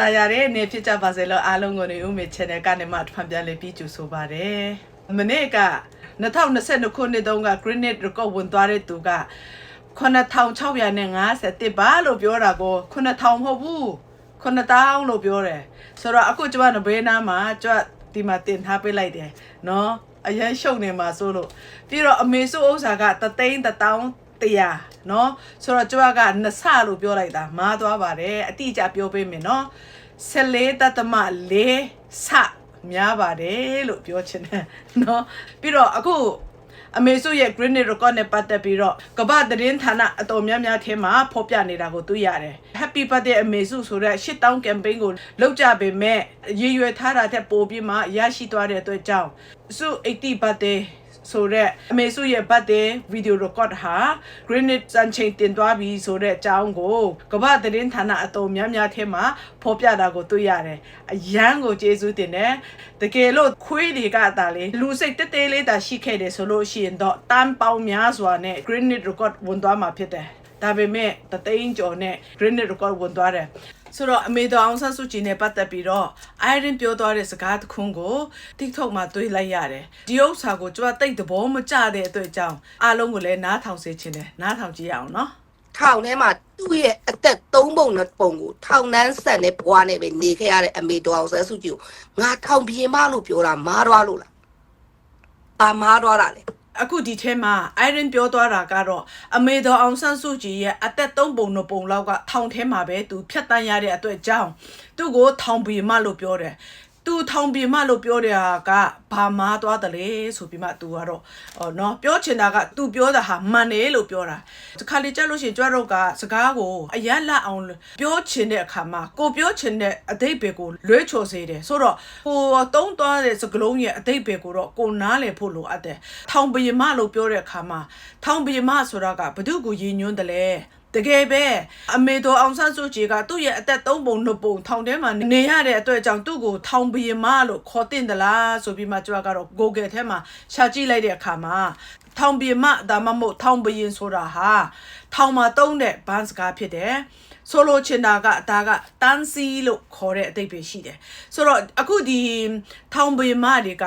တာယာတဲ့နေဖြစ်ကြပါစေလို့အားလုံးကိုနေဦးမေ channel ကနေမှဖန်ပြန်လေးပြီးကြိုဆိုပါရယ်မနေ့က2022ခုနှစ်တုန်းက Granite Record ဝင်သွားတဲ့သူက9650ပါလို့ပြောတာကို9000မဟုတ်ဘူး9000လို့ပြောတယ်ဆိုတော့အခုကျွန်တော်ဘေးနားမှာကျွန်တော်ဒီမှာတင်ထားပေးလိုက်တယ်နော်အရန်ရှုံနေမှာဆိုလို့ပြီးတော့အမေစုဥစ္စာကတသိန်းတစ်တောင်း တရားနော်ဆိုတော့ကျွန်တော်ကနှစ်ဆလို့ပြောလိုက်တာမားသွားပါတယ်အတိအကျပြောပေးမယ်နော်14တသမ4ဆများပါတယ်လို့ပြောချင်တယ်နော်ပြီးတော့အခုအမေစုရဲ့ Granite Record နဲ့ပတ်သက်ပြီးတော့ကမ္ဘာသတင်းဌာနအတော်များများထဲမှာဖော်ပြနေတာကိုတွေ့ရတယ် Happy Birthday အမေစုဆိုတဲ့8000 campaign ကိုလုပ်ကြပေမဲ့ရည်ရွယ်ထားတာထက်ပိုပြီးမှရရှိသွားတဲ့အတွက်ကြောင့်စု80 birthday ဆိုတော့အမေစုရဲ့ birthday video record ဟာ Granite Sunchain တင်သွားပြီဆိုတဲ့အကြောင်းကိုကမ္ဘာသတင်းဌာနအတော်များများထဲမှာဖော်ပြတာကိုတွေ့ရတယ်အရန်ကိုကျေးဇူးတင်တယ်တကယ်လို့ခွေးတွေကတာလေလူစိတ်တက်တဲလေးတာရှိခဲ့တယ်ဆိုလို့ရှိရင်တော့တန်းပေါင်းများစွာနဲ့ Granite record ဝင်သွားမှာဖြစ်တယ်ဒါပေမဲ့တသိန်းကျော်နဲ့ Granite record ဝင်သွားတယ် ဆိုတော့အမေတော်အောင်ဆန်းစုကြည်နဲ့ပတ်သက်ပြီးတော့ Iron ပြောသွားတဲ့စကားတစ်ခုကို TikTok မှာတွေ့လိုက်ရတယ်ဒီဥစ္စာကိုကျွန်တော်တိတ်သဘောမကျတဲ့အတွက်ကြောင့်အားလုံးကိုလည်းနားထောင်စေချင်တယ်နားထောင်ကြည့်ရအောင်နော်ထောင်ထဲမှာသူ့ရဲ့အသက်၃ပုံနဲ့ပုံကိုထောင်နှန်းဆက်နဲ့ဘွားနဲ့ပဲနေခဲ့ရတဲ့အမေတော်အောင်ဆန်းစုကြည်ကိုငါထောင်ပြေမလို့ပြောတာမားသွားလို့လား။အာမားသွားတာလေ အခုဒီထဲမှာ Iron ပြောသွားတာကတော့အမေတော်အောင်ဆန်းစုကြည်ရဲ့အသက်၃ပုံ၂ပုံလောက်ကထောင်ထဲမှာပဲသူဖြတ်တန်းရတဲ့အတွက်ကြောင့်သူ့ကိုထောင်ပြေမလို့ပြောတယ် သူထောင်ပြေမလို့ပြောတဲ့ဟာကဘာမားသွားတယ်လေဆိုပြီးမှ तू ကတော့ဟောနော်ပြောချင်တာက तू ပြောတာဟာမှန်တယ်လို့ပြောတာတခါလေကြက်လို့ရှိရင်ကြွတော့ကစကားကိုအရန်လက်အောင်ပြောချင်တဲ့အခါမှာကိုပြောချင်တဲ့အတိတ်ပဲကိုလွဲချော်စေတယ်ဆိုတော့ကိုတုံးသွားတဲ့စကလုံးရဲ့အတိတ်ပဲကိုတော့ကိုနားလည်ဖို့လိုအပ်တယ်ထောင်ပြေမလို့ပြောတဲ့အခါမှာထောင်ပြေမဆိုတာကဘု து ကိုရည်ညွှန်းတယ်လေ တကယ်ပဲအမေတော်အောင်ဆန်းစုကြည်ကသူ့ရဲ့အသက်၃ပုံ၂ပုံထောင်ထဲမှာနေရတဲ့အတွက်ကြောင့်သူ့ကိုထောင်ဘီမလို့ခေါ်တင်သလားဆိုပြီးမှကျွန်တော်ကတော့ Google ထဲမှာရှာကြည့်လိုက်တဲ့အခါမှာထောင်ဘီမဒါမှမဟုတ်ထောင်ဘီရင်ဆိုတာဟာထောင်မှာတုံးတဲ့ဘန်းစကားဖြစ်တယ်ဆိုလိုချင်တာကဒါကတန်းစီလို့ခေါ်တဲ့အတိတ်ပဲရှိတယ်ဆိုတော့အခုဒီထောင်ဘီမတွေက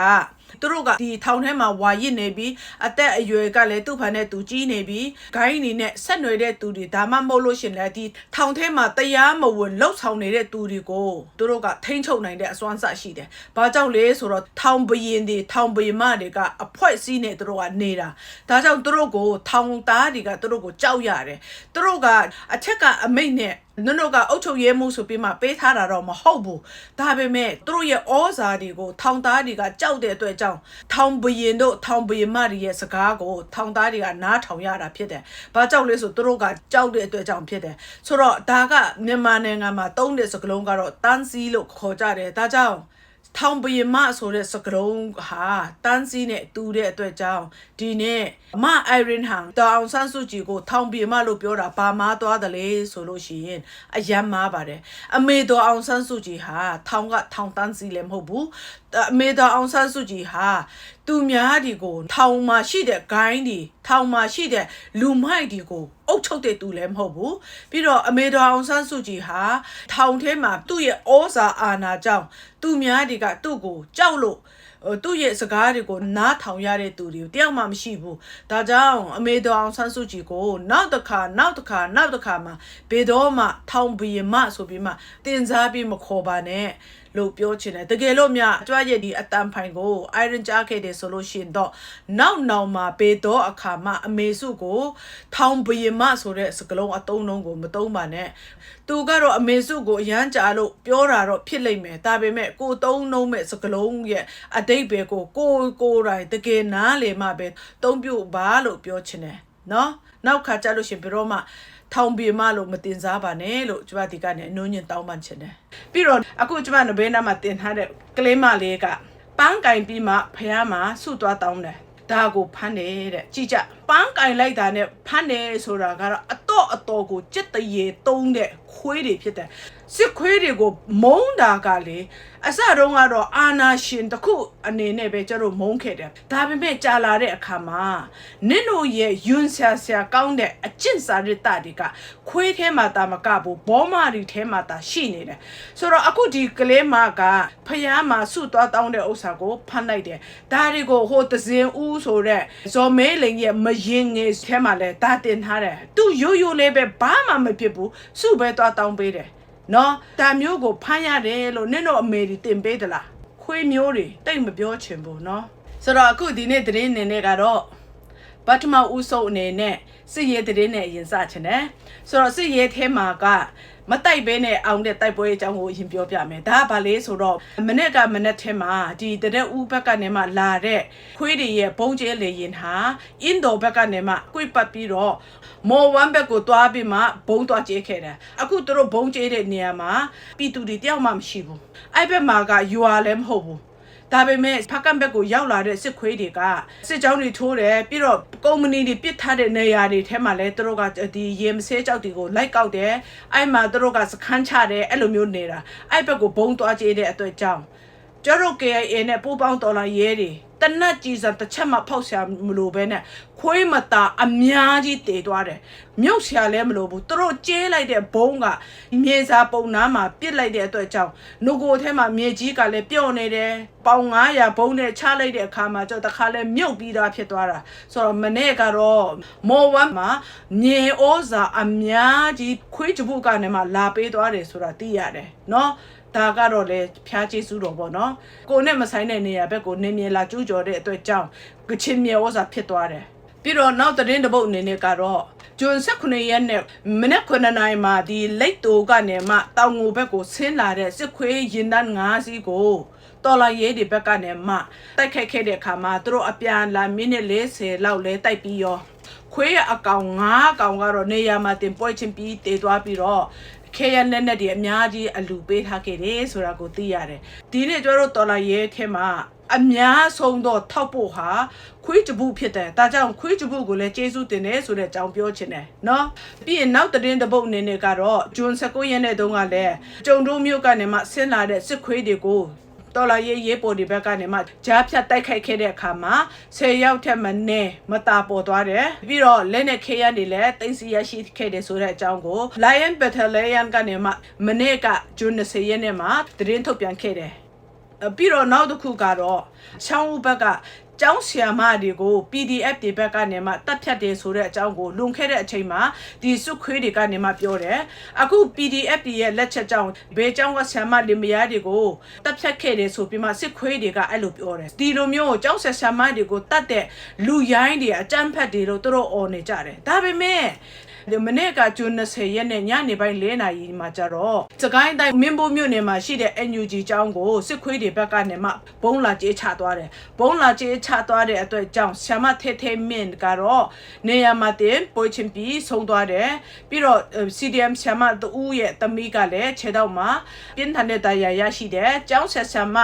သူတို့ကဒီထောင်ထဲမှာဝါရစ်နေပြီးအသက်အရွယ်ကလည်းသူ့ဖန်နဲ့သူကြီးနေပြီးဂိုင်းအနေနဲ့ဆက်နွယ်တဲ့သူတွေဒါမှမဟုတ်လို့ရှရင်လည်းဒီထောင်ထဲမှာတရားမဝင်လှုပ်ဆောင်နေတဲ့သူတွေကိုသူတို့ကထိန်းချုပ်နိုင်တဲ့အစွမ်းစရှိတယ်။ဘာကြောင့်လဲဆိုတော့ထောင်ဘရင်တွေထောင်ဘရင်မတွေကအဖွဲစည်းနေသူတို့ကနေတာ။ဒါကြောင့်သူတို့ကိုထောင်သားတွေကသူတို့ကိုကြောက်ရတယ်။သူတို့ကအထက်ကအမိတ်နဲ့နုံတို့ကအုတ်ချုပ်ရဲမှုဆိုပြီးမှပေးထားတာတော့မဟုတ်ဘူးဒါပေမဲ့သူတို့ရဲ့ဩဇာတွေကိုထောင်သားတွေကကြောက်တဲ့အတွက်ကြောင့်ထောင်ဘရင်တို့ထောင်ဘရင်မတွေရဲ့စကားကိုထောင်သားတွေကနားထောင်ရတာဖြစ်တယ်။ဘာကြောက်လဲဆိုသူတို့ကကြောက်တဲ့အတွက်ကြောင့်ဖြစ်တယ်။ဆိုတော့ဒါကမြန်မာနိုင်ငံမှာသုံးတဲ့စကားလုံးကတော့တန်းစီလို့ခေါ်ကြတယ်။ဒါကြောင့် ထောင်ပယမဆိုတဲ့စကလုံးဟာတန်းစီနဲ့တူတဲ့အတွက်ကြောင့်ဒီနေ့အမအိုင်ရင်ဟန်တောင်ဆန်းစုကြည်ကိုထောင်ပယမလို့ပြောတာဘာမားသွားတယ်လဲဆိုလို့ရှိရင်အယမ်းမားပါတယ်အမေတော်အောင်ဆန်းစုကြည်ဟာထောင်ကထောင်တန်းစီလည်းမဟုတ်ဘူး အမေတော်အောင်ဆန်းစုကြည်ဟာသူများဒီကို ထောင်မှာရှိတဲ့ဂိုင်းဒီထောင်မှာရှိတဲ့လူမိုက်ဒီကိုအုပ်ချုပ်တဲ့သူလည်းမဟုတ်ဘူးပြီးတော့အမေတော်အောင်ဆန်းစုကြည်ဟာထောင်ထဲမှာသူ့ရဲ့ဩဇာအာဏာကြောင့်သူများဒီကသူ့ကိုကြောက်လို့ဟိုသူ့ရဲ့စကားတွေကိုနားထောင်ရတဲ့သူတွေတယောက်မှမရှိဘူးဒါကြောင့်အမေတော်အောင်ဆန်းစုကြည်ကိုနောက်တစ်ခါနောက်တစ်ခါနောက်တစ်ခါမှဘေတော့မှထောင်ဘီမဆိုပြီးမှတင်စားပြီးမခေါ်ပါနဲ့ လို့ပြောချင်တယ်တကယ်လို့မြကြွရဲ့ဒီအတန်ဖိုင်ကို iron ကြားခဲ့တယ်ဆိုလို့ရှိရင်တော့နောက်နောက်မှာဘေတော့အခါမှအမေစုကို ထောင်ဘီမဆိုတဲ့စကလုံးအတုံးလုံးကိုမတုံးပါနဲ့သူကတော့အမေစုကိုအရန်ကြာလို့ပြောတာတော့ဖြစ်လိမ့်မယ်ဒါပေမဲ့ကိုတုံးနှုံးမဲ့စကလုံးရဲ့အတိတ်ပဲကိုကိုကိုယ်တိုင်တကယ်နားလေမှပဲတုံးပြုတ်ပါလို့ပြောချင်တယ်နော်နောက်ခါကြလို့ရှရင်ဘယ်တော့မှ ထောင်ပြေမလို့မတင်စားပါနဲ့လို့ကျမဒီကနေအနှုံးညင်တောင်းပန်ချင်တယ်ပြီးတော့အခုကျမနဘေးနားမှာတင်ထားတဲ့ကလေးမလေးကပန်းကင်ပြီးမှဖះမှာဆုသွားတောင်းတယ်ဒါကိုဖမ်းတယ်တဲ့ကြည်ကြပန်းကင်လိုက်တာနဲ့ဖမ်းတယ်ဆိုတာကတော့အတော့အတော်ကိုကြက်တရေတုံးတဲ့ခွေးတွေဖြစ်တယ်စစ်ခွေးတွေကိုမုန်းတာကလေ အစတုန်းကတော့အာနာရှင်တစ်ခုအနေနဲ့ပဲကျတို့မုန်းခဲ့တယ်ဒါပေမဲ့ကြာလာတဲ့အခါမှာနင့်တို့ရဲ့ယွန်းဆာဆာကောင်းတဲ့အကျင့်စာရတတွေကခွေးထဲမှာတာမကဘူးဘောမာရီထဲမှာတာရှိနေတယ်ဆိုတော့အခုဒီကလေးမကဖျားမှာဆုသွားတောင်းတဲ့ဥစ္စာကိုဖမ်းလိုက်တယ်ဒါတွေကိုဟိုတစင်ဦးဆိုတဲ့ဇော်မဲလိန်ရဲ့မရင်ငယ်ထဲမှာလဲဒါတင်ထားတယ်သူရိုးရိုးလေးပဲဘာမှမဖြစ်ဘူးဆုပဲသွားတောင်းပေးတယ် နော်ဒါမျိုးကိုဖမ်းရတယ်လို့နင့်တို့အမေတွေတင်ပေးသလားခွေးမျိုးတွေတိတ်မပြောချင်ဘူးနော်ဆိုတော့အခုဒီနေ့သတင်းနေနေကတော့ပထမဦးဆုံးအနေနဲ့စစ်ရေးတဲ့နဲ့ရင်စချင်တယ်ဆိုတော့စစ်ရေးထဲမှာက မတိုက်ဘဲနဲ့အောင်တဲ့တိုက်ပွဲအကြောင်းကိုအရင်ပြောပြမယ်ဒါကဘာလဲဆိုတော့မနေ့ကမနေ့ထဲမှာဒီတရက်ဦးဘက်ကနေမှလာတဲ့ခွေးတွေရဲ့ဘုံကျဲလေရင်ဟာအင်ဒိုဘက်ကနေမှကွိပတ်ပြီးတော့မော်ဝမ်ဘက်ကိုတွားပြီးမှဘုံတွားကျဲခဲ့တယ်အခုသူတို့ဘုံကျဲတဲ့နေရာမှာပြည်သူတွေတယောက်မှမရှိဘူးအဲ့ဘက်မှာက UR လည်းမဟုတ်ဘူး ဒါပေမဲ့ဖကံဘက်ကိုရောက်လာတဲ့စစ်ခွေးတွေကစစ်ကြောင်းတွေထိုးတယ်ပြီးတော့ကုမ္ပဏီတွေပစ်ထားတဲ့နေရာတွေထဲမှာလည်းသူတို့ကဒီရေမဆေးကြောက်တွေကိုလိုက်ကောက်တယ်အဲ့မှာသူတို့ကစခန်းချတယ်အဲ့လိုမျိုးနေတာအဲ့ဘက်ကိုဘုံသွားကြည့်တဲ့အတွက်ကြောင့် ကျတို့ KIA နဲ့ပူပေါင်းတော်လာရဲတွေတနတ်ကြီးစံတစ်ချက်မှဖောက်ဆရာမလို့ပဲနဲ့ခွေးမတာအများကြီးတည်သွားတယ်မြုပ်ဆရာလည်းမလို့ဘူးသူတို့ကျဲလိုက်တဲ့ဘုံကမြေစာပုံနားမှာပစ်လိုက်တဲ့အတွက်ကြောင့်ငကိုထဲမှာမြေကြီးကလည်းပြုတ်နေတယ်ပေါင်900ဘုံနဲ့ချလိုက်တဲ့အခါမှာကျတော့တခါလဲမြုပ်ပြီးသားဖြစ်သွားတာဆိုတော့မနေ့ကတော့မော်ဝမ်မှာမြေဩဇာအများကြီးခွေးကြပုကနေမှလာပေးသွားတယ်ဆိုတာသိရတယ်နော် ဒါကတော့လေဖျားကျေးဇူးတော်ပေါ့နော်ကိုနဲ့မဆိုင်တဲ့နေရာဘက်ကိုနေမြေလာကျူးကျော်တဲ့အတွက်ကြောင့်ကချင်မြေဩဇာဖြစ်သွားတယ်ပြီးတော့နောက်သတင်းတစ်ပုတ်အနေနဲ့ကတော့ဂျွန်18ရက်နဲ့မနက်9နာရီမှာဒီလိတ်တူကနေမှတောင်ငူဘက်ကိုဆင်းလာတဲ့စစ်ခွေးရင်တန်း5စီးကိုတော်လာရဲဒီဘက်ကနေမှတိုက်ခိုက်ခဲ့တဲ့အခါမှာသူတို့အပြန်လာမိနစ်40လောက်လဲတိုက်ပြီးရောခွေးရဲ့အကောင်9ကောင်ကတော့နေရာမှာတင်ပွဲချင်းပြီးတေသွားပြီးတော့ ခဲရလက်နဲ့တွေအများကြီးအလူပေးထားခဲ့တယ်ဆိုတာကိုသိရတယ်ဒီနေ့ကျတို့တော်လာရဲထဲမှာအများဆုံးတော့ထောက်ဖို့ဟာခွေးတပုဖြစ်တယ်ဒါကြောင့်ခွေးတပုကိုလည်းကျေးဇူးတင်တယ်ဆိုတဲ့အကြောင်းပြောချင်တယ်နော်ပြီးရင်နောက်သတင်းတပုတ်အနေနဲ့ကတော့ဂျွန်19ရက်နေ့တုန်းကလည်းကြုံတို့မြို့ကနေမှဆင်းလာတဲ့စစ်ခွေးတွေကို တော်လာရေးရေးပေါ်ဒီဘက်ကနေမှဂျားဖြတ်တိုက်ခိုက်ခဲ့တဲ့အခါမှာ10ရောက်ထက်မနည်းမတာပေါ်သွားတယ်ပြီးတော့လက်နဲ့ခေရနေလဲတင်စီရရှိခဲ့တယ်ဆိုတဲ့အကြောင်းကို Lion Battalion ကနေမှမနေ့ကဂျွန်20ရက်နေ့မှာသတင်းထုတ်ပြန်ခဲ့တယ်ပြီးတော့နောက်တစ်ခုကတော့ချောင်းဦးဘက်က ကျောင်းဆရာမတွေကို PDF တွေဘက်ကနေမှတတ်ဖြတ်တယ်ဆိုတဲ့အကြောင်းကိုလွန်ခဲ့တဲ့အချိန်မှာဒီစုခွေးတွေကနေမှပြောတယ်အခု PDF တွေရဲ့လက်ချက်ကြောင့်ဘေးကျောင်းကဆရာမလင်မယားတွေကိုတတ်ဖြတ်ခဲ့တယ်ဆိုပြီးမှစစ်ခွေးတွေကအဲ့လိုပြောတယ်ဒီလိုမျိုးကျောင်းဆရာမတွေကိုတတ်တဲ့လူရိုင်းတွေအကြမ်းဖက်တွေလို့သူတို့អော်နေကြတယ်ဒါပေမဲ့ဒီ မနေ့ကဂျွန်20ရက်နဲ့ညနေပိုင်း4နာရီမှာကျတော့စကိုင်းတိုင်းမင်းဘိုးမြို့နယ်မှာရှိတဲ့ NUG ကျောင်းကိုစစ်ခွေးတွေဘက်ကနေမှဘုံလာကြေးချသွားတယ်ဘုံလာကြေးချသွားတဲ့အတွက်ကြောင့်ဆ iam ထဲထဲမင်းကတော့နေရာမှာတင်ပိုချင်ပြီးဆုံးသွားတယ်ပြီးတော့ CDM ဆ iam တူရဲ့တမီးကလည်းခြေတော့မှာပြင်းထန်တဲ့တရားရရှိတယ်ကျောင်းဆက်ဆ iam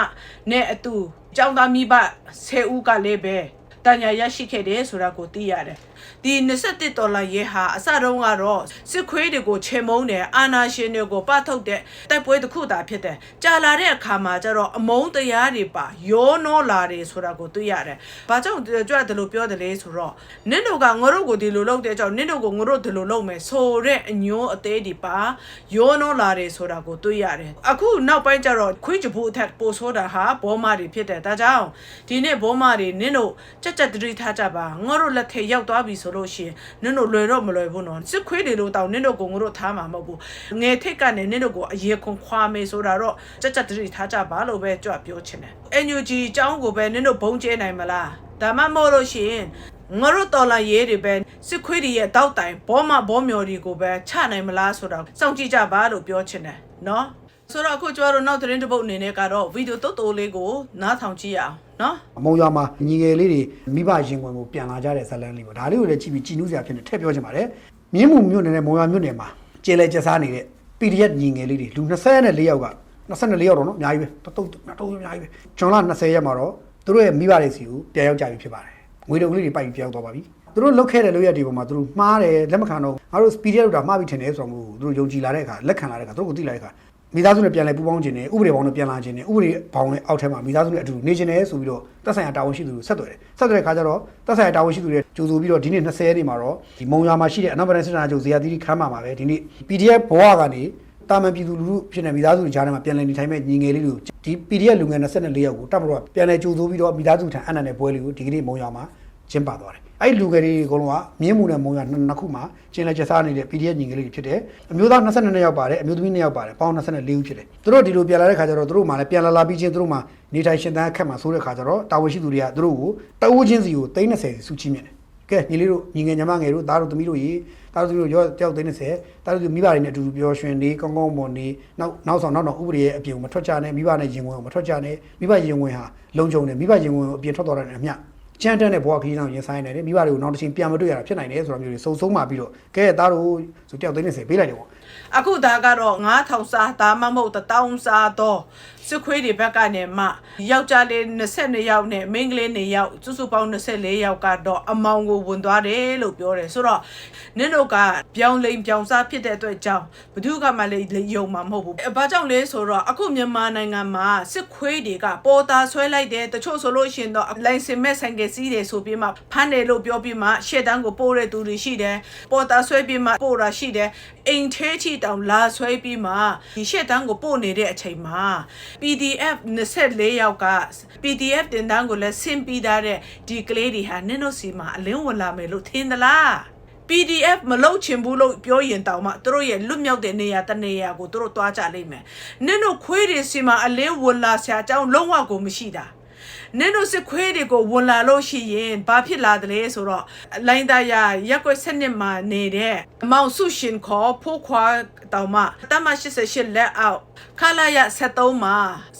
နဲ့အတူကျောင်းသားမိဘ10ဦးကလည်းပဲတညာရရှိခဲ့တယ်ဆိုတာကိုသိရတယ် ဒီ21ဒေါ်လာရဲဟာအစတုန်းကတော့စစ်ခွေးတွေကိုချေမုန်းတယ်အာနာရှင်တွေကိုပထုတ်တဲ့တိုက်ပွဲတစ်ခုသာဖြစ်တယ်ကြာလာတဲ့အခါမှာကျတော့အမုန်းတရားတွေပါရောနှောလာတယ်ဆိုတာကိုသိရတယ်ဘာကြောင့်ကြွတယ်လို့ပြောတယ်လဲဆိုတော့နင့်တို့ကငါတို့ကိုဒီလိုလုပ်တဲ့ကြောင့်နင့်တို့ကိုငါတို့ဒီလိုလုပ်မယ်ဆိုတဲ့အညိုးအသေးတွေပါရောနှောလာတယ်ဆိုတာကိုသိရတယ်အခုနောက်ပိုင်းကျတော့ခွေးကြဘူးအထက်ပိုဆိုးတာဟာဘောမာတွေဖြစ်တယ်ဒါကြောင့်ဒီနေ့ဘောမာတွေနင့်တို့ကြက်ကြက်တတိထားကြပါငါတို့လက်ထဲရောက်သွားပြီဆိုလို့ရှိရင်နင့်တို့လွယ်တော့မလွယ်ဘူးနော်စစ်ခွေးတွေလို့တောင်းနင့်တို့ကိုငါတို့ထားမှာမဟုတ်ဘူးငယ်ထိတ်ကနေနင့်တို့ကိုအရေခွန်ခွာမေဆိုတာတော့ကြက်ကြက်တတိထားကြပါလို့ပဲကြွပြောချင်တယ် NUG အကြောင်းကိုပဲနင့်တို့ဘုံကျဲနိုင်မလားဒါမှမဟုတ်လို့ရှိရင်ငါတို့တော်လာရေးတွေပဲစစ်ခွေးတွေရဲ့တောက်တိုင်ဘောမဘောမျော်တွေကိုပဲချနိုင်မလားဆိုတာစောင့်ကြည့်ကြပါလို့ပြောချင်တယ်နော်ဆိုတော့အခုကျမတို့နောက်သတင်းတစ်ပုတ်အနေနဲ့ကတော့ဗီဒီယိုတုတ်တိုးလေးကိုနားထောင်ကြည့်ရအောင် နော်အမုံရွာမှာညီငယ်လေးတွေမိဘရင်ဝင်ကိုပြန်လာကြတဲ့ဇတ်လန်းလေးပေါ့ဒါလေးကိုလည်းကြည့်ပြီးကြည်နူးစရာဖြစ်နေထည့်ပြောချင်ပါတယ်မြင်းမှုမြို့နယ်နဲ့မုံရွာမြို့နယ်မှာကျေလဲကျက်စားနေတဲ့ PDF ညီငယ်လေးတွေလူ24ယောက်က24ယောက်တော့နော်အများကြီးပဲတုတ်တုတ်တုတ်အများကြီးပဲဂျွန်လ20ရက်မှာတော့သူတို့ရဲ့မိဘတွေစီကိုပြန်ရောက်ကြပြီဖြစ်ပါတယ်ငွေတုံလေးတွေပိုက်ပြီးပြန်ရောက်သွားပါပြီသူတို့လုတ်ခဲ့တဲ့လို့ရဒီပေါ်မှာသူတို့မှားတယ်လက်မခံတော့ငါတို့ PDF လို့တာမှားပြီးထင်တယ်ဆိုတော့သူတို့ယုံကြည်လာတဲ့အခါလက်ခံလာတဲ့အခါသူတို့ကိုသိလာတဲ့အခါ မိသားစုနဲ့ပြန်လဲပူးပေါင်းခြင်းနဲ့ဥပဒေဘောင်နဲ့ပြန်လာခြင်းနဲ့ဥပဒေဘောင်နဲ့အောက်ထဲမှာမိသားစုနဲ့အတူနေခြင်းနဲ့ဆိုပြီးတော့သက်ဆိုင်ရာတာဝန်ရှိသူတွေဆက်သွယ်တယ်ဆက်သွယ်တဲ့အခါကျတော့သက်ဆိုင်ရာတာဝန်ရှိသူတွေကြိုဆိုပြီးတော့ဒီနေ့20ရက်နေ့မှာတော့ဒီမုံရွာမှာရှိတဲ့အနောက်ပဒေစစ်တာချုပ်ဇေယျသီရိခမ်းမှာမှာပဲဒီနေ့ PDF ဘဝကနေတာမန်ပြည်သူလူထုဖြစ်နေမိသားစုတွေကြားထဲမှာပြန်လည်နေထိုင်မဲ့ညီငယ်လေးတွေကိုဒီ PDF လူငယ်24ယောက်ကိုတပ်မတော်ကပြန်လည်ကြိုဆိုပြီးတော့မိသားစုထံအနံ့တဲ့ပွဲလေးကိုဒီကနေ့မုံရွာမှာကျင်းပသွားတယ်။ အဲ့ဒီလူငယ်တွေအကုန်လုံးကမြင်းမှုနဲ့မုံရွာနှစ်ခုမှာကျင်းလက်ကျစားနေတဲ့ PDF ညီငယ်လေးတွေဖြစ်တယ်။အမျိုးသား22ယောက်ပါတယ်အမျိုးသမီး2ယောက်ပါတယ်ပေါင်း24ဦးဖြစ်တယ်။သူတို့ဒီလိုပြန်လာတဲ့ခါကျတော့သူတို့မှလည်းပြန်လာလာပြီးချင်းသူတို့မှနေထိုင်ရှင်သန်အခက်မှာဆိုတဲ့ခါကျတော့တာဝန်ရှိသူတွေကသူတို့ကိုတအူးချင်းစီကို30စီစုချင်းမြင့်တယ်။ကဲညီလေးတို့ညီငယ်ညီမငယ်တို့သားတို့သမီးတို့ရေသားတို့သမီးတို့ရောတယောက်30သားတို့မိဘတွေနဲ့အတူတူပျော်ရွှင်နေကောင်းကောင်းမွန်နေနောက်နောက်ဆောင်နောက်တော့ဥပဒေရဲ့အပြင်ကိုမထွက်ကြနဲ့မိဘနဲ့ရင်ဝင်ကိုမထွက်ကြနဲ့မိဘရင်ဝင်ဟာလုံခြုံတယ်မိဘရင်ဝင်ကိုအပြင်ထွက်သွားတဲ့အမျှ ချမ်းတန်းတဲ့ဘဝခရီးဆောင်ရင်ဆိုင်နေတယ်မိဘတွေကိုနောက်တစ်ချိန်ပြန်မတွေ့ရတာဖြစ်နိုင်တယ်ဆိုတာမျိုးတွေစုံဆုံးမှပြီးတော့ကဲသားတို့ဆိုတယောက်30ပေးလိုက်တယ်ပေါ့အခုဒါကတော့9000စားဒါမှမဟုတ်1000စားတော့ စစ်ခွေးတွေဘက်ကနေမှယောက်ျားလေး22ယောက်နဲ့မိန်းကလေး2ယောက်စုစုပေါင်း24ယောက်ကတော့အမောင်ကိုဝင်သွားတယ်လို့ပြောတယ်ဆိုတော့နင်တို့ကပြောင်းလိမ်ပြောင်းစားဖြစ်တဲ့အတွက်ကြောင့်ဘယ်သူကမှလည်းယုံမှာမဟုတ်ဘူး။ဘာကြောင့်လဲဆိုတော့အခုမြန်မာနိုင်ငံမှာစစ်ခွေးတွေကပေါ်တာဆွဲလိုက်တယ်တချို့ဆိုလို့ရှိရင်တော့လိုင်စင်မဲ့ဆိုင်ကစီးတယ်ဆိုပြီးမှဖမ်းတယ်လို့ပြောပြီးမှရှေ့တန်းကိုပို့တဲ့သူတွေရှိတယ်။ပေါ်တာဆွဲပြီးမှပို့တာရှိတယ်။အိမ်ထဲချီတောင်လာဆွဲပြီးမှဒီရှေ့တန်းကိုပို့နေတဲ့အချိန်မှာ PDF 24ယောက်က PDF တင်တန်းကိုလည်းဆင်းပြီးသားတဲ့ဒီကလေးတွေဟာနင်တို့စီမှာအလင်းဝင်လာမယ်လို့ထင်သလား PDF မလုပ်ချင်ဘူးလို့ပြောရင်တောင်မှသူတို့ရဲ့လွတ်မြောက်တဲ့နေရာတစ်နေရာကိုသူတို့သွားကြလိမ့်မယ်။နင်တို့ခွေးတွေစီမှာအလင်းဝင်လာဆရာအကြောင်းလုံးဝကိုမရှိတာ။ နင်တို့စစ်ခွေးတွေကိုဝင်လာလို့ရှိရင်ဘာဖြစ်လာတယ်လဲဆိုတော့လိုင်းသားရရက်ကွက်စနစ်မှာနေတဲ့အမောင်စုရှင်ခေါ်ဖိုးခွာတောင်မှတမ88လက်အောက်ခလာရ73မှာ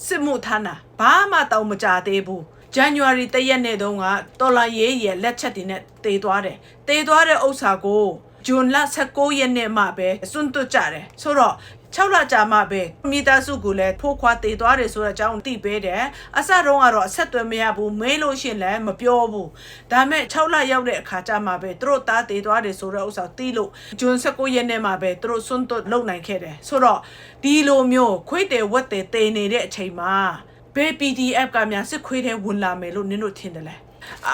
စစ်မှုထမ်းတာဘာမှတောင်မကြသေးဘူး။ January တရက်နေ့တုန်းကတော်လာရေးရဲ့လက်ချက်တွေနဲ့တေသွားတယ်။တေသွားတဲ့ဥစ္စာကိုဂျွန်လ16ရက်နေ့မှပဲစွန့်တွတ်ကြတယ်။ဆိုတော့ 6လကြာမှပဲမိသားစုကလည်းဖိုးခွာတေသွားတယ်ဆိုတဲ့အကြောင်းသိပေးတယ်။အစတုန်းကတော့အဆက်အသွယ်မရဘူးမေးလို့ရှရင်လည်းမပြောဘူး။ဒါမဲ့6လရောက်တဲ့အခါကျမှပဲသူတို့သားတေသွားတယ်ဆိုတဲ့ဥစ္စာသိလို့ဂျွန်16ရက်နေ့မှပဲသူတို့စွန့်တွတ်လုပ်နိုင်ခဲ့တယ်။ဆိုတော့ဒီလိုမျိုးခွေးတယ်ဝက်တယ်တေနေတဲ့အချိန်မှာဘယ် PDF ကများစစ်ခွေးတဲ့ဝင်လာမယ်လို့နင်တို့ထင်တယ်လဲ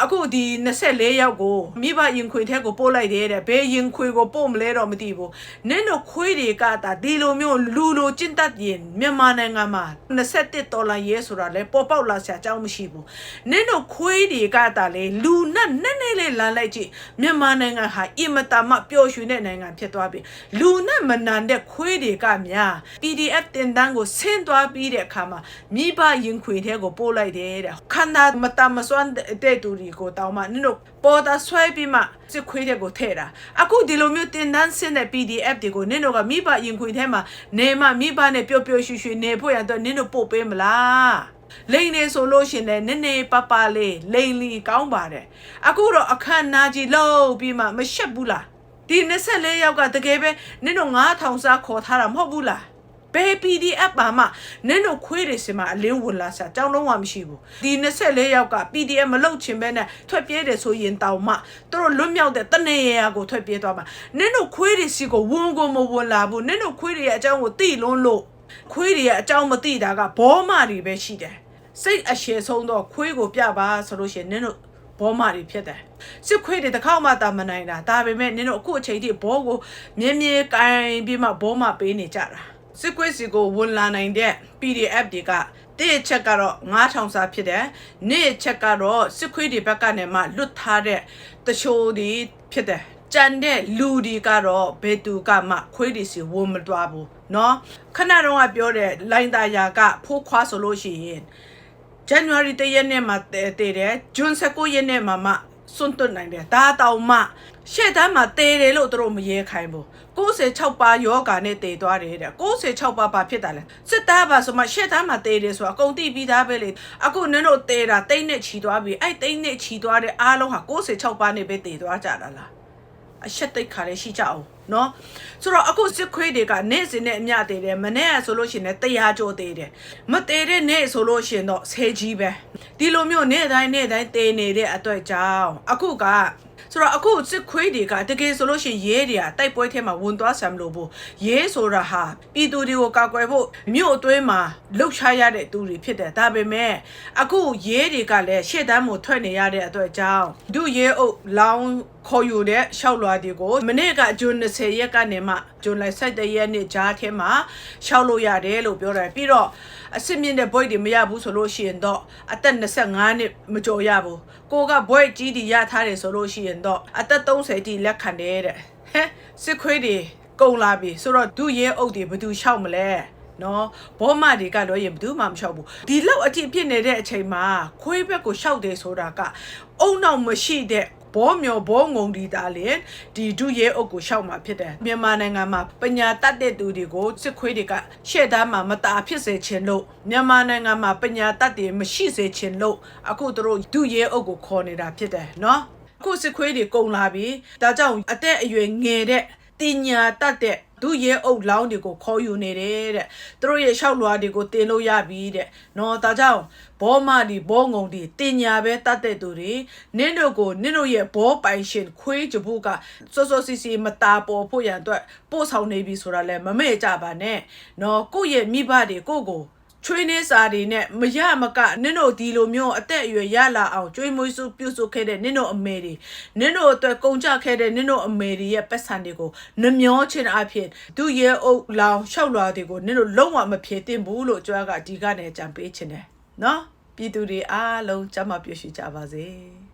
အခုဒီ24ယောက်ကိုမိဘရင်ခွေထဲကိုပို့လိုက်တယ်တဲ့ဘယ်ရင်ခွေကိုပို့မလဲတော့မသိဘူးနင်တို့ခွေးတွေကတာဒီလိုမျိုးလူလိုကျင့်တတ်ရင်မြန်မာနိုင်ငံမှာ21ဒေါ်လာရဲဆိုတာလဲပေါ်ပေါက်လာစရာအကြောင်းမရှိဘူးနင်တို့ခွေးတွေကတာလေလူနဲ့နည်းနည်းလေးလမ်းလိုက်ကြည့်မြန်မာနိုင်ငံဟာအင်မတန်မှပျော်ရွှင်တဲ့နိုင်ငံဖြစ်သွားပြီလူနဲ့မနန်တဲ့ခွေးတွေကများ PDF တင်တန်းကိုဆင်းသွားပြီးတဲ့အခါမှာမိဘရင်ခွေထဲကိုပို့လိုက်တယ်တဲ့ခန္ဓာမတမစွမ်းတဲ့သူတွေကိုတောင်းမှနင်တို့ပေါ်တာဆွဲပြီးမှစစ်ခွေးတဲ့ကိုထဲ့တာအခုဒီလိုမျိုးတင်တန်းဆင်းတဲ့ PDF တွေကိုနင်တို့ကမိဘရင်ခွေထဲမှာနေမှမိဘနဲ့ပျော်ပျော်ရွှင်ရွှင်နေဖို့ရတော့နင်တို့ပို့ပေးမလားလိန်နေဆိုလို့ရှင်လဲနည်းနည်းပပလေးလိန်လီကောင်းပါတယ်အခုတော့အခမ်းနာကြီးလောက်ပြီးမှမရှက်ဘူးလားဒီ24ယောက်ကတကယ်ပဲနင်တို့9000စားခေါ်ထားတာမဟုတ်ဘူးလား ဘယ် PDF ပါမှနင်တို့ခွေးတွေစင်မှာအလင်းဝင်လာစားကြောင်းလုံးဝမရှိဘူးဒီ24ယောက်က PDF မလုပ်ချင်ပဲနဲ့ထွက်ပြေးတယ်ဆိုရင်တောင်မှသူတို့လွတ်မြောက်တဲ့တနေရာကိုထွက်ပြေးသွားမှာနင်တို့ခွေးတွေစီကိုဝန်ကိုမဝင်လာဘူးနင်တို့ခွေးတွေရဲ့အကြောင်းကိုသိလွန်းလို့ခွေးတွေရဲ့အကြောင်းမသိတာကဘောမတွေပဲရှိတယ်စိတ်အရှည်ဆုံးတော့ခွေးကိုပြပါဆိုလို့ရှိရင်နင်တို့ဘောမာတွေဖြစ်တယ်စစ်ခွေးတွေတစ်ခေါက်မှတာမနိုင်တာဒါပေမဲ့နင်တို့အခုအချိန်ထိဘောကိုမြင်းမြဲကင်ပြီးမှဘောမာပေးနေကြတာ စစ်ခွေးစီကိုဝန်လာနိုင်တဲ့ PDF တွေကတဲ့ချက်ကတော့9000စာဖြစ်တယ်နေ့ချက်ကတော့စစ်ခွေးတွေဘက်ကနေမှလွတ်ထားတဲ့တချို့တွေဖြစ်တယ်ကြံတဲ့လူဒီကတော့ဘယ်သူကမှခွေးတွေစီဝန်မတွားဘူးเนาะခဏတော့ကပြောတဲ့လိုင်းသားယာကဖိုးခွားဆိုလို့ရှိရင် January တရက်နေ့မှာတည်တည်တယ် June 19ရက်နေ့မှာမှစွန့်တွတ်နိုင်တယ်ဒါတောင်မှ ရှေ့တန်းမှာတည်တယ်လို့သူတို့မရဲခိုင်းဘူး96ပါယောဂာနဲ့တည်သွားတယ်တဲ့96ပါဘာဖြစ်တာလဲစစ်သားပါဆိုမှရှေ့တန်းမှာတည်တယ်ဆိုတာအကုန်သိပြီးသားပဲလေအခုနင်တို့တည်တာတိတ်နဲ့ချီသွားပြီအဲ့တိတ်နဲ့ချီသွားတဲ့အားလုံးဟာ96ပါနဲ့ပဲတည်သွားကြတာလားအရှက်တိတ်ခါလေးရှိကြအောင်နော်ဆိုတော့အခုစစ်ခွေးတွေကနေ့စဉ်နဲ့အမျှသေးတယ်မနေ့ကဆိုလို့ရှိရင်လည်းတရားကျော်သေးတယ်မသေးတဲ့နေ့ဆိုလို့ရှိရင်တော့ဆဲကြီးပဲဒီလိုမျိုးနေ့တိုင်းနေ့တိုင်းတည်နေတဲ့အတွက်ကြောင့်အခုက ဆိုတော့အခုစစ်ခွေးတွေကတကယ်ဆိုလို့ရှိရင်ရဲတွေကတိုက်ပွဲထဲမှာဝင်သွားဆံမလို့ဘူးရဲဆိုတာဟာပြည်သူတွေကိုကာကွယ်ဖို့မြို့အတွင်းမှာလှုပ်ရှားရတဲ့သူတွေဖြစ်တယ်ဒါပေမဲ့အခုရဲတွေကလည်းရှေ့တန်းကိုထွက်နေရတဲ့အတွက်ကြောင့်ဒုရဲအုပ်လောင်း ခေါ်ယူတဲ့ရှောက်လွာတွေကိုမနေ့ကဂျွန်20ရက်ကနေမှဂျွန်လ17ရက်နေ့ကြားထဲမှာရှောက်လို့ရတယ်လို့ပြောတယ်ပြီးတော့အစစ်မြင့်တဲ့ဘွိတ်တွေမရဘူးဆိုလို့ရှိရင်တော့အသက်25နှစ်မကျော်ရဘူးကိုကဘွိတ်ကြီးတီရထားတယ်ဆိုလို့ရှိရင်တော့အသက်30တီလက်ခံတယ်တဲ့ဟဲစစ်ခွေးတွေကုန်လာပြီဆိုတော့ဒုရဲအုပ်တွေဘယ်သူရှောက်မလဲနော်ဘောမတွေကတော့ရင်ဘယ်သူမှမလျှောက်ဘူးဒီလောက်အထိဖြစ်နေတဲ့အချိန်မှာခွေးဘက်ကိုရှောက်တယ်ဆိုတာကအုံနောက်မရှိတဲ့ ဘောမျောဘောငုံဒီတာလေဒီဒုရဲအုပ်ကိုရှောက်มาဖြစ်တယ်မြန်မာနိုင်ငံမှာပညာတတ်တဲ့သူတွေကိုစစ်ခွေးတွေကရှေ့သားမှာမตาဖြစ်စေခြင်းလို့မြန်မာနိုင်ငံမှာပညာတတ်တွေမရှိစေခြင်းလို့အခုသူတို့ဒုရဲအုပ်ကိုခေါ်နေတာဖြစ်တယ်နော်အခုစစ်ခွေးတွေကုန်လာပြီဒါကြောင့်အသက်အရွယ်ငယ်တဲ့တင်ညာတတ်တဲ့ဒုရဲအုပ်လောင်းတွေကိုခေါ်ယူနေတယ်တဲ့သူတို့ရဲ့ရှောက်လွာတွေကိုတင်လို့ရပြီတဲ့နော်ဒါကြောင့် ဘောမဒီဘောငုံဒီတင်ညာပဲတတ်တဲ့သူတွေနင်းတို့ကိုနင်းတို့ရဲ့ဘောပိုင်ရှင်ခွေးကြဘူးကစောစောစီစီမตาပေါ်ဖို့ရန်အတွက်ပို့ဆောင်နေပြီဆိုတာလဲမမေ့ကြပါနဲ့နော်ကိုယ့်ရဲ့မိဘတွေကိုယ့်ကိုချွေးနေစာတွေနဲ့မရမကနင့်တို့ဒီလိုမျိုးအသက်အရွယ်ရလာအောင်ကျွေးမွေးစုပြုစုခဲ့တဲ့နင့်တို့အမေတွေနင့်တို့အတွက်ကုန်ကြခဲ့တဲ့နင့်တို့အမေတွေရဲ့ပတ်စံတွေကိုနှမျောခြင်းအဖြစ်သူရဲအုပ်လောင်လျှောက်လွာတွေကိုနင့်တို့လုံးဝမဖြေသင့်ဘူးလို့ကြွားကဒီကနေကြံပေးခြင်းတယ် နော်ပြည်သူတွေအားလုံးကြမ်းမပြည့်ရှိကြပါစေ